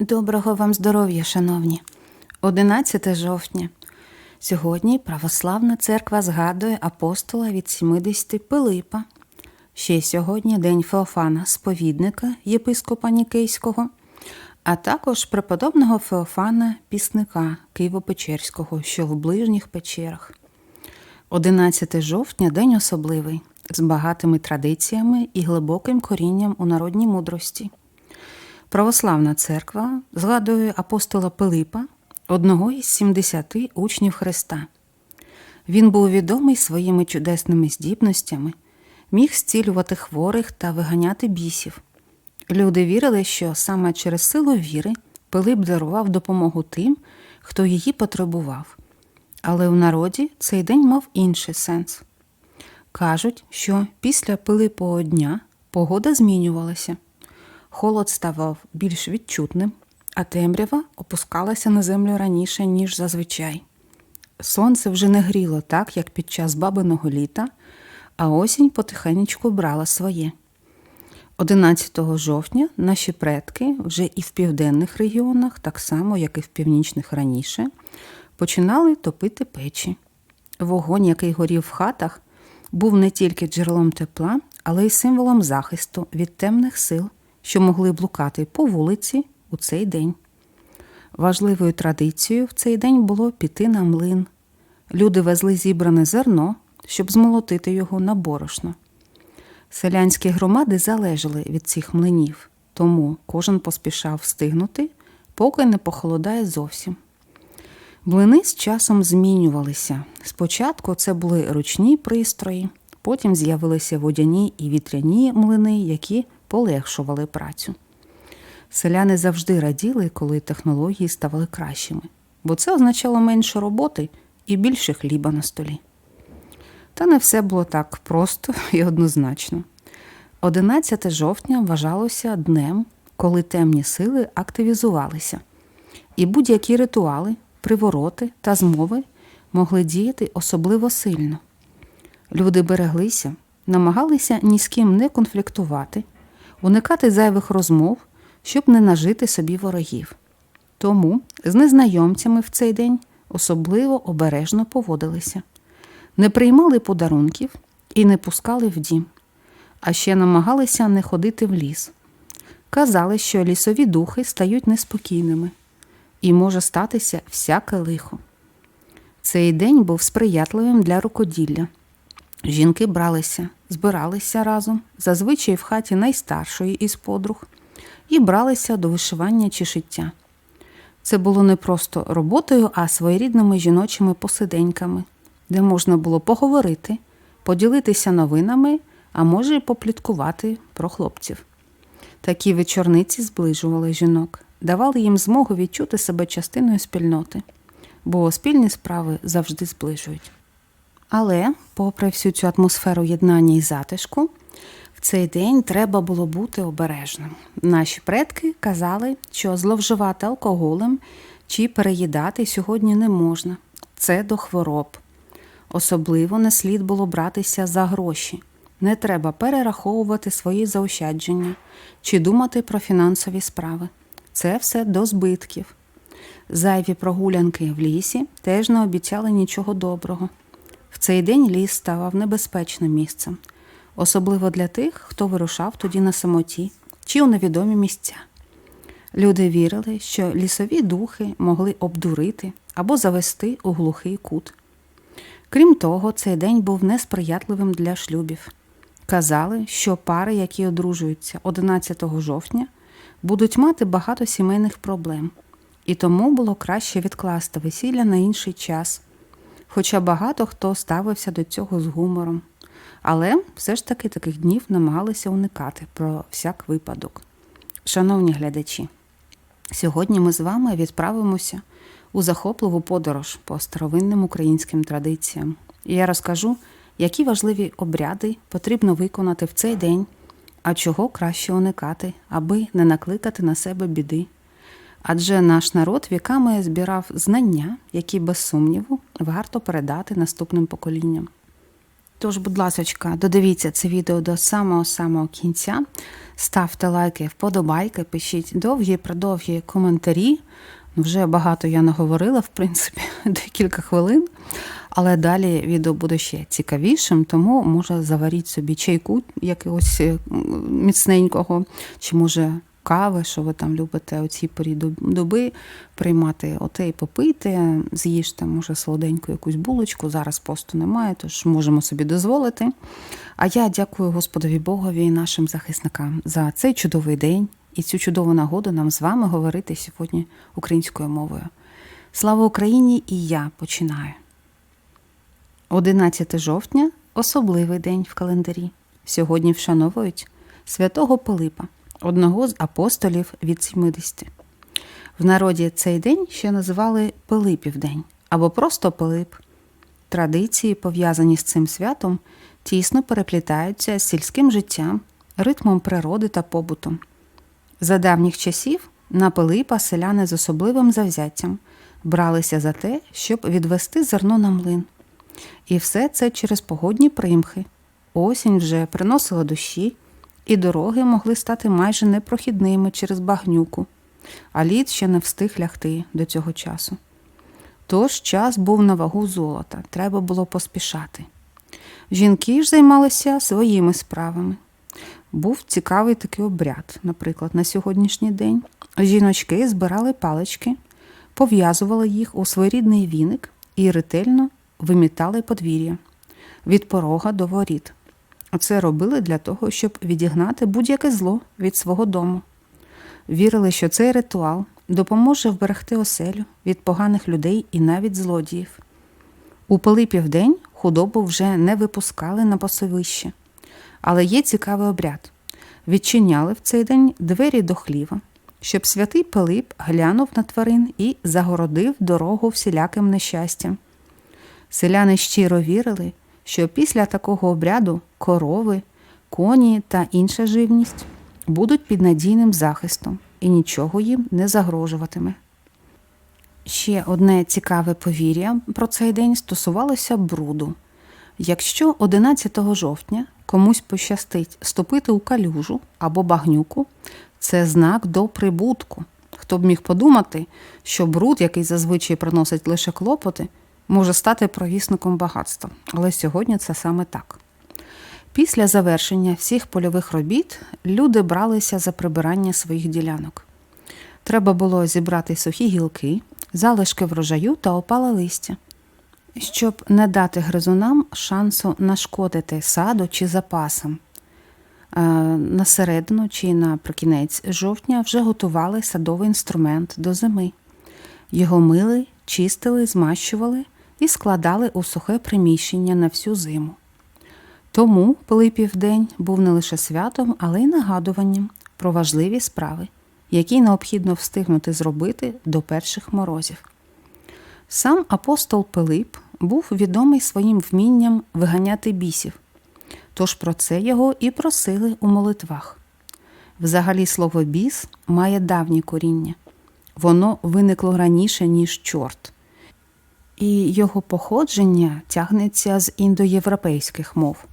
Доброго вам здоров'я, шановні. 11 жовтня. Сьогодні Православна церква згадує апостола від 70 Пилипа. Ще сьогодні День Феофана, сповідника єпископа Нікейського, а також преподобного Феофана Пісника Києво-Печерського, що в ближніх печерах. 11 жовтня день особливий, з багатими традиціями і глибоким корінням у народній мудрості. Православна церква згадує апостола Пилипа, одного із 70 учнів Христа. Він був відомий своїми чудесними здібностями, міг зцілювати хворих та виганяти бісів. Люди вірили, що саме через силу віри Пилип дарував допомогу тим, хто її потребував. Але в народі цей день мав інший сенс. Кажуть, що після Пилипового дня погода змінювалася. Холод ставав більш відчутним, а темрява опускалася на землю раніше, ніж зазвичай. Сонце вже не гріло так, як під час бабиного літа, а осінь потихенечку брала своє. 11 жовтня наші предки вже і в південних регіонах, так само як і в північних раніше, починали топити печі. Вогонь, який горів в хатах, був не тільки джерелом тепла, але й символом захисту від темних сил, що могли блукати по вулиці у цей день. Важливою традицією в цей день було піти на млин. Люди везли зібране зерно, щоб змолотити його на борошно. Селянські громади залежали від цих млинів, тому кожен поспішав встигнути, поки не похолодає зовсім. Млини з часом змінювалися. Спочатку це були ручні пристрої, потім з'явилися водяні і вітряні млини, які полегшували працю. Селяни завжди раділи, коли технології ставали кращими, бо це означало менше роботи і більше хліба на столі. Та не все було так просто і однозначно. 11 жовтня вважалося днем, коли темні сили активізувалися, і будь-які ритуали, привороти та змови могли діяти особливо сильно. Люди береглися, намагалися ні з ким не конфліктувати, уникати зайвих розмов, щоб не нажити собі ворогів. Тому з незнайомцями в цей день особливо обережно поводилися, не приймали подарунків і не пускали в дім, а ще намагалися не ходити в ліс. Казали, що лісові духи стають неспокійними і може статися всяке лихо. Цей день був сприятливим для рукоділля. Жінки бралися, збиралися разом, зазвичай в хаті найстаршої із подруг, і бралися до вишивання чи шиття. Це було не просто роботою, а своєрідними жіночими посиденьками, де можна було поговорити, поділитися новинами, а може й попліткувати про хлопців. Такі вечорниці зближували жінок, давали їм змогу відчути себе частиною спільноти, бо спільні справи завжди зближують. Але, попри всю цю атмосферу єднання і затишку, в цей день треба було бути обережним. Наші предки казали, що зловживати алкоголем чи переїдати сьогодні не можна. Це до хвороб. Особливо не слід було братися за гроші. Не треба перераховувати свої заощадження чи думати про фінансові справи. Це все до збитків. Зайві прогулянки в лісі теж не обіцяли нічого доброго. В цей день ліс ставав небезпечним місцем, особливо для тих, хто вирушав тоді на самоті чи у невідомі місця. Люди вірили, що лісові духи могли обдурити або завести у глухий кут. Крім того, цей день був несприятливим для шлюбів. Казали, що пари, які одружуються 11 жовтня, будуть мати багато сімейних проблем, і тому було краще відкласти весілля на інший час хоча багато хто ставився до цього з гумором. Але все ж таки таких днів намагалися уникати про всяк випадок. Шановні глядачі, сьогодні ми з вами відправимося у захопливу подорож по старовинним українським традиціям. І я розкажу, які важливі обряди потрібно виконати в цей день, а чого краще уникати, аби не накликати на себе біди адже наш народ віками збирав знання, які без сумніву варто передати наступним поколінням. Тож, будь ласочка, додивіться це відео до самого-самого кінця. Ставте лайки, вподобайки, пишіть довгі, продовгі коментарі. Ну, Вже багато я наговорила, в принципі, декілька хвилин. Але далі відео буде ще цікавішим, тому може заваріть собі чайку якогось міцненького, чи може кави, що ви там любите у цій порі доби приймати оте і попийте, з'їжте, може, солоденьку якусь булочку. Зараз посту немає, тож можемо собі дозволити. А я дякую Господові Богові і нашим захисникам за цей чудовий день і цю чудову нагоду нам з вами говорити сьогодні українською мовою. Слава Україні! І я починаю. 11 жовтня особливий день в календарі. Сьогодні вшановують святого Пилипа, одного з апостолів від 70. В народі цей день ще називали Пилипів день або просто Пилип. Традиції, пов'язані з цим святом, тісно переплітаються з сільським життям, ритмом природи та побутом. За давніх часів на Пилипа селяни з особливим завзяттям бралися за те, щоб відвести зерно на млин. І все це через погодні примхи. Осінь вже приносила дощі, і дороги могли стати майже непрохідними через багнюку, а лід ще не встиг лягти до цього часу. Тож час був на вагу золота, треба було поспішати. Жінки ж займалися своїми справами. Був цікавий такий обряд, наприклад, на сьогоднішній день. Жіночки збирали палички, пов'язували їх у своєрідний віник і ретельно вимітали подвір'я від порога до воріт. Це робили для того, щоб відігнати будь-яке зло від свого дому. Вірили, що цей ритуал допоможе вберегти оселю від поганих людей і навіть злодіїв. У Пилипів день худобу вже не випускали на пасовище. Але є цікавий обряд. Відчиняли в цей день двері до хліва, щоб святий Пилип глянув на тварин і загородив дорогу всіляким нещастям. Селяни щиро вірили, що після такого обряду корови, коні та інша живність будуть під надійним захистом і нічого їм не загрожуватиме. Ще одне цікаве повір'я про цей день стосувалося бруду. Якщо 11 жовтня комусь пощастить ступити у калюжу або багнюку, це знак до прибутку. Хто б міг подумати, що бруд, який зазвичай приносить лише клопоти, може стати провісником багатства. Але сьогодні це саме так. Після завершення всіх польових робіт люди бралися за прибирання своїх ділянок. Треба було зібрати сухі гілки, залишки врожаю та опале листя, щоб не дати гризунам шансу нашкодити саду чи запасам. Е, На середину чи наприкінець жовтня вже готували садовий інструмент до зими. Його мили, чистили, змащували і складали у сухе приміщення на всю зиму. Тому Пилипів день був не лише святом, але й нагадуванням про важливі справи, які необхідно встигнути зробити до перших морозів. Сам апостол Пилип був відомий своїм вмінням виганяти бісів, тож про це його і просили у молитвах. Взагалі, слово біс має давнє коріння. Воно виникло раніше, ніж чорт, і його походження тягнеться з індоєвропейських мов.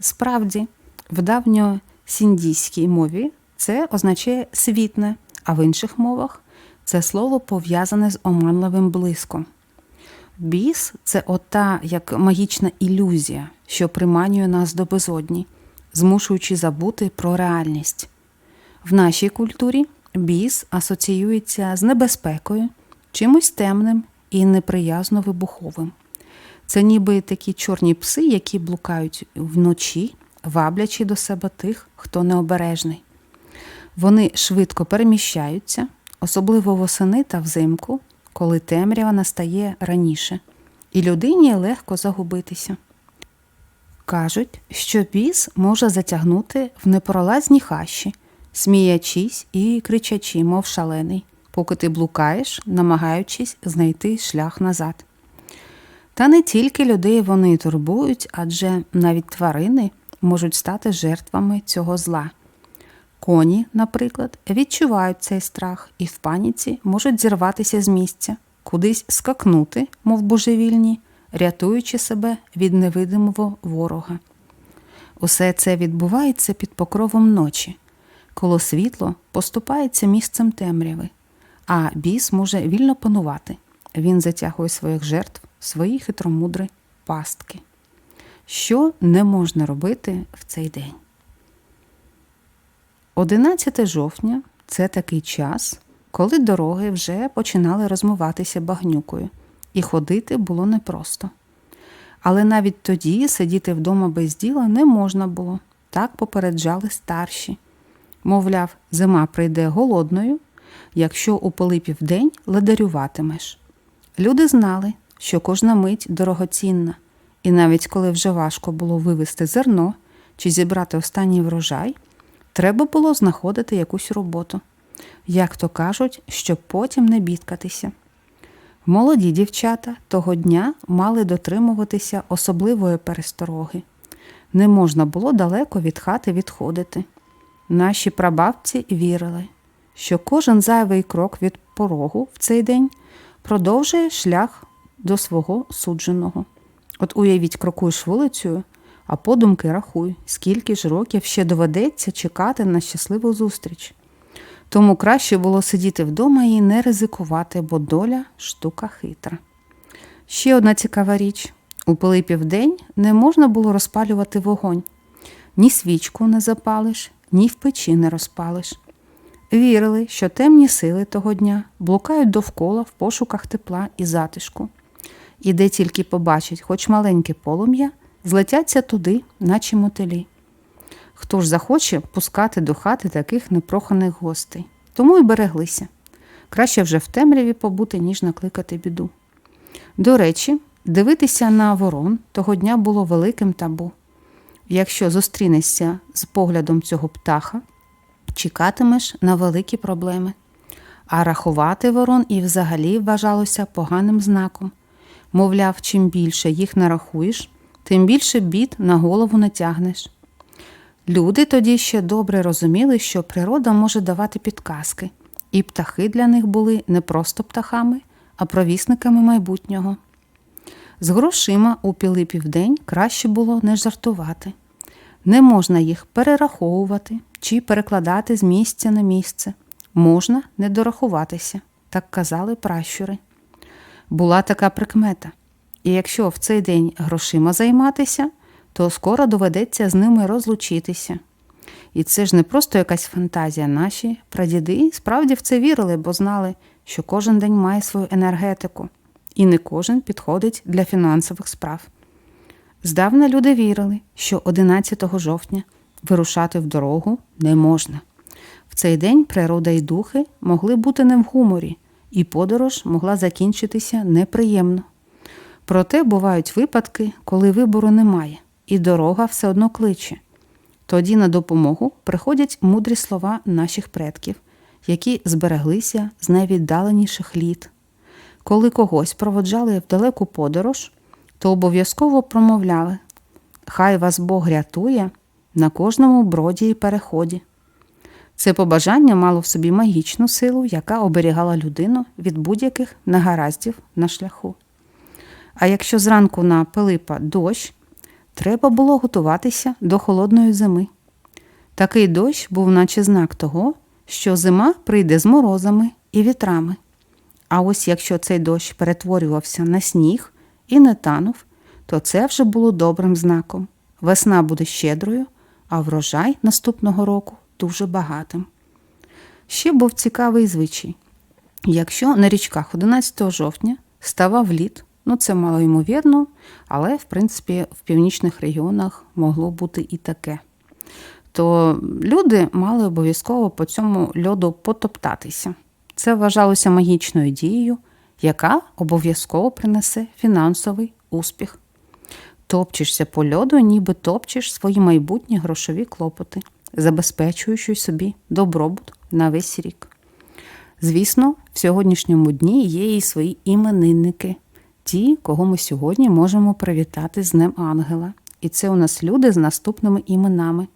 Справді, в давньосіндійській мові це означає світне, а в інших мовах це слово пов'язане з оманливим блиском. Біс це ота як магічна ілюзія, що приманює нас до безодні, змушуючи забути про реальність. В нашій культурі біс асоціюється з небезпекою, чимось темним і неприязно вибуховим. Це ніби такі чорні пси, які блукають вночі, ваблячи до себе тих, хто необережний. Вони швидко переміщаються, особливо восени та взимку, коли темрява настає раніше, і людині легко загубитися. Кажуть, що біс може затягнути в непролазні хащі, сміячись і кричачи, мов шалений, поки ти блукаєш, намагаючись знайти шлях назад. Та не тільки людей вони турбують, адже навіть тварини можуть стати жертвами цього зла. Коні, наприклад, відчувають цей страх і в паніці можуть зірватися з місця, кудись скакнути, мов божевільні, рятуючи себе від невидимого ворога. Усе це відбувається під покровом ночі, коли світло поступається місцем темряви, а біс може вільно панувати. Він затягує своїх жертв, свої хитромудри пастки. Що не можна робити в цей день? 11 жовтня це такий час, коли дороги вже починали розмиватися багнюкою, і ходити було непросто. Але навіть тоді сидіти вдома без діла не можна було, так попереджали старші. Мовляв, зима прийде голодною, якщо у Пилипів день ледарюватимеш. Люди знали, що кожна мить дорогоцінна, і навіть коли вже важко було вивезти зерно чи зібрати останній врожай, треба було знаходити якусь роботу, як то кажуть, щоб потім не бідкатися. Молоді дівчата того дня мали дотримуватися особливої перестороги. Не можна було далеко від хати відходити. Наші прабабці вірили, що кожен зайвий крок від порогу в цей день продовжує шлях до свого судженого. От уявіть, крокуєш вулицею, а подумки рахуй, скільки ж років ще доведеться чекати на щасливу зустріч. Тому краще було сидіти вдома і не ризикувати, бо доля штука хитра. Ще одна цікава річ: у Пилипів день не можна було розпалювати вогонь. Ні свічку не запалиш, ні в печі не розпалиш. Вірили, що темні сили того дня блукають довкола в пошуках тепла і затишку. І де тільки побачать хоч маленьке полум'я, злетяться туди, наче мотилі. Хто ж захоче пускати до хати таких непроханих гостей? Тому й береглися. Краще вже в темряві побути, ніж накликати біду. До речі, дивитися на ворон того дня було великим табу. Якщо зустрінешся з поглядом цього птаха, чекатимеш на великі проблеми. А рахувати ворон і взагалі вважалося поганим знаком. Мовляв, чим більше їх нарахуєш, тим більше бід на голову натягнеш. Люди тоді ще добре розуміли, що природа може давати підказки, і птахи для них були не просто птахами, а провісниками майбутнього. З грошима у Пілипів день краще було не жартувати. Не можна їх перераховувати чи перекладати з місця на місце. Можна не дорахуватися, так казали пращури. Була така прикмета. І якщо в цей день грошима займатися, то скоро доведеться з ними розлучитися. І це ж не просто якась фантазія. Наші прадіди справді в це вірили, бо знали, що кожен день має свою енергетику, і не кожен підходить для фінансових справ. Здавна люди вірили, що 11 жовтня вирушати в дорогу не можна. В цей день природа і духи могли бути не в гуморі, і подорож могла закінчитися неприємно. Проте бувають випадки, коли вибору немає, і дорога все одно кличе. Тоді на допомогу приходять мудрі слова наших предків, які збереглися з найвіддаленіших літ. Коли когось проводжали в далеку подорож, то обов'язково промовляли Хай вас Бог рятує на кожному броді і переході. Це побажання мало в собі магічну силу, яка оберігала людину від будь-яких негараздів на шляху. А якщо зранку на Пилипа дощ, треба було готуватися до холодної зими. Такий дощ був, наче знак того, що зима прийде з морозами і вітрами. А ось якщо цей дощ перетворювався на сніг і не танув, то це вже було добрим знаком. Весна буде щедрою, а врожай наступного року дуже багатим. Ще був цікавий звичай. Якщо на річках 11 жовтня ставав лід, ну це мало ймовірно, але в принципі в північних регіонах могло бути і таке. То люди мали обов'язково по цьому льоду потоптатися. Це вважалося магічною дією, яка обов'язково принесе фінансовий успіх. Топчешся по льоду, ніби топчеш свої майбутні грошові клопоти, забезпечуючи собі добробут на весь рік. Звісно, в сьогоднішньому дні є і свої іменинники, ті, кого ми сьогодні можемо привітати з Днем Ангела. І це у нас люди з наступними іменами: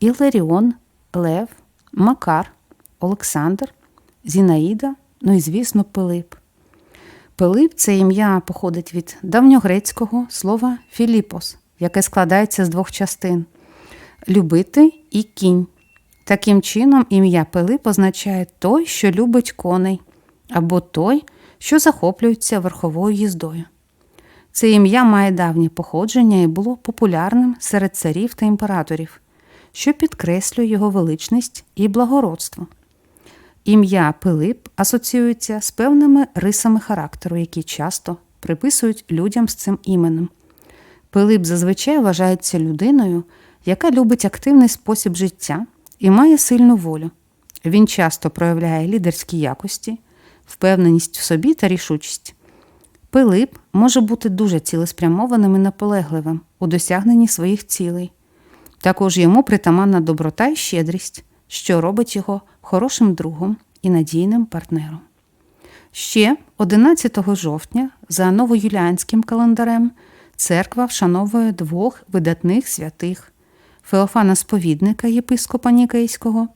Іларіон, Лев, Макар, Олександр, Зінаїда, ну і, звісно, Пилип. Пилип це ім'я походить від давньогрецького слова філіпос, яке складається з двох частин любити і кінь. Таким чином, ім'я Пилип означає той, що любить коней, або той, що захоплюється верховою їздою. Це ім'я має давнє походження і було популярним серед царів та імператорів, що підкреслює його величність і благородство. Ім'я Пилип асоціюється з певними рисами характеру, які часто приписують людям з цим іменем. Пилип зазвичай вважається людиною, яка любить активний спосіб життя і має сильну волю. Він часто проявляє лідерські якості, впевненість в собі та рішучість. Пилип може бути дуже цілеспрямованим і наполегливим у досягненні своїх цілей. Також йому притаманна доброта і щедрість, що робить його хорошим другом і надійним партнером. Ще 11 жовтня, за новоюліанським календарем, церква вшановує двох видатних святих Феофана Сповідника, єпископа Нікейського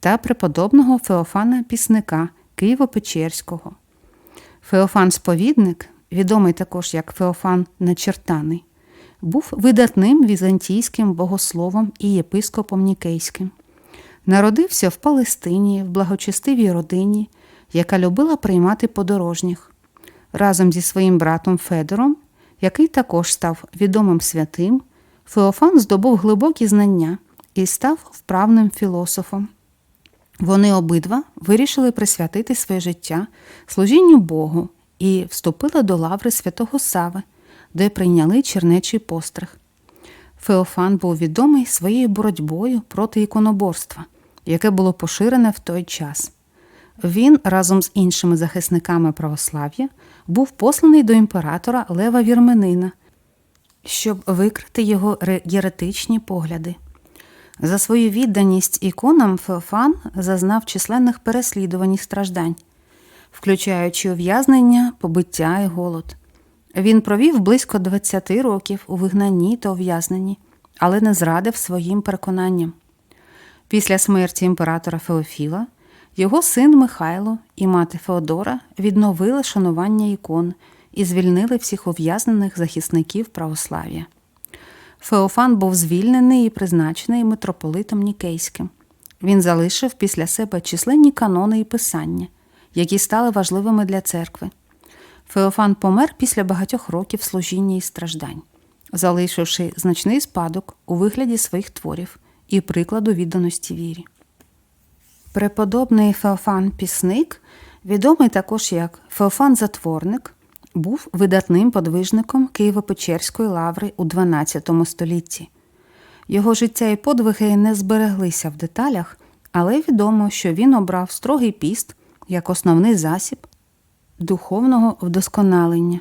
та преподобного Феофана Пісника Києво-Печерського. Феофан Сповідник, відомий також як Феофан Начертаний, був видатним візантійським богословом і єпископом Нікейським. Народився в Палестині в благочестивій родині, яка любила приймати подорожніх. Разом зі своїм братом Федором, який також став відомим святим, Феофан здобув глибокі знання і став вправним філософом. Вони обидва вирішили присвятити своє життя служінню Богу і вступили до лаври святого Сави, де прийняли чернечий постриг. Феофан був відомий своєю боротьбою проти іконоборства, яке було поширене в той час. Він разом з іншими захисниками православ'я був посланий до імператора Лева Вірменина, щоб викрити його єретичні погляди. За свою відданість іконам Феофан зазнав численних переслідувань і страждань, включаючи ув'язнення, побиття і голод. Він провів близько 20 років у вигнанні та ув'язненні, але не зрадив своїм переконанням. Після смерті імператора Феофіла його син Михайло і мати Феодора відновили шанування ікон і звільнили всіх ув'язнених захисників православ'я. Феофан був звільнений і призначений митрополитом Нікейським. Він залишив після себе численні канони і писання, які стали важливими для церкви. Феофан помер після багатьох років служіння і страждань, залишивши значний спадок у вигляді своїх творів і прикладу відданості вірі. Преподобний Феофан Пісник, відомий також як Феофан Затворник, був видатним подвижником Києво-Печерської лаври у XII столітті. Його життя і подвиги не збереглися в деталях, але відомо, що він обрав строгий піст як основний засіб духовного вдосконалення.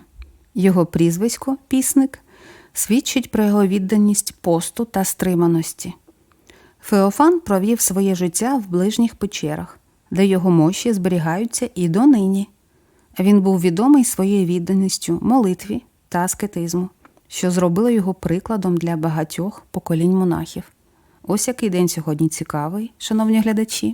Його прізвисько пісник свідчить про його відданість посту та стриманості. Феофан провів своє життя в ближніх печерах, де його мощі зберігаються і донині. Він був відомий своєю відданістю молитві та аскетизму, що зробило його прикладом для багатьох поколінь монахів. Ось який день сьогодні цікавий, шановні глядачі.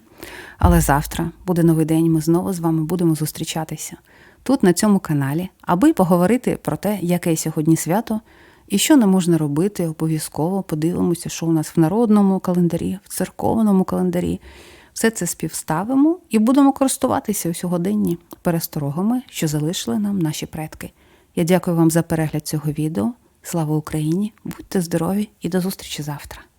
Але завтра буде новий день. Ми знову з вами будемо зустрічатися тут, на цьому каналі, аби поговорити про те, яке сьогодні свято і що не можна робити. Обов'язково подивимося, що у нас в народному календарі, в церковному календарі. Все це співставимо і будемо користуватися у сьогоденні пересторогами, що залишили нам наші предки. Я дякую вам за перегляд цього відео. Слава Україні! Будьте здорові і до зустрічі завтра!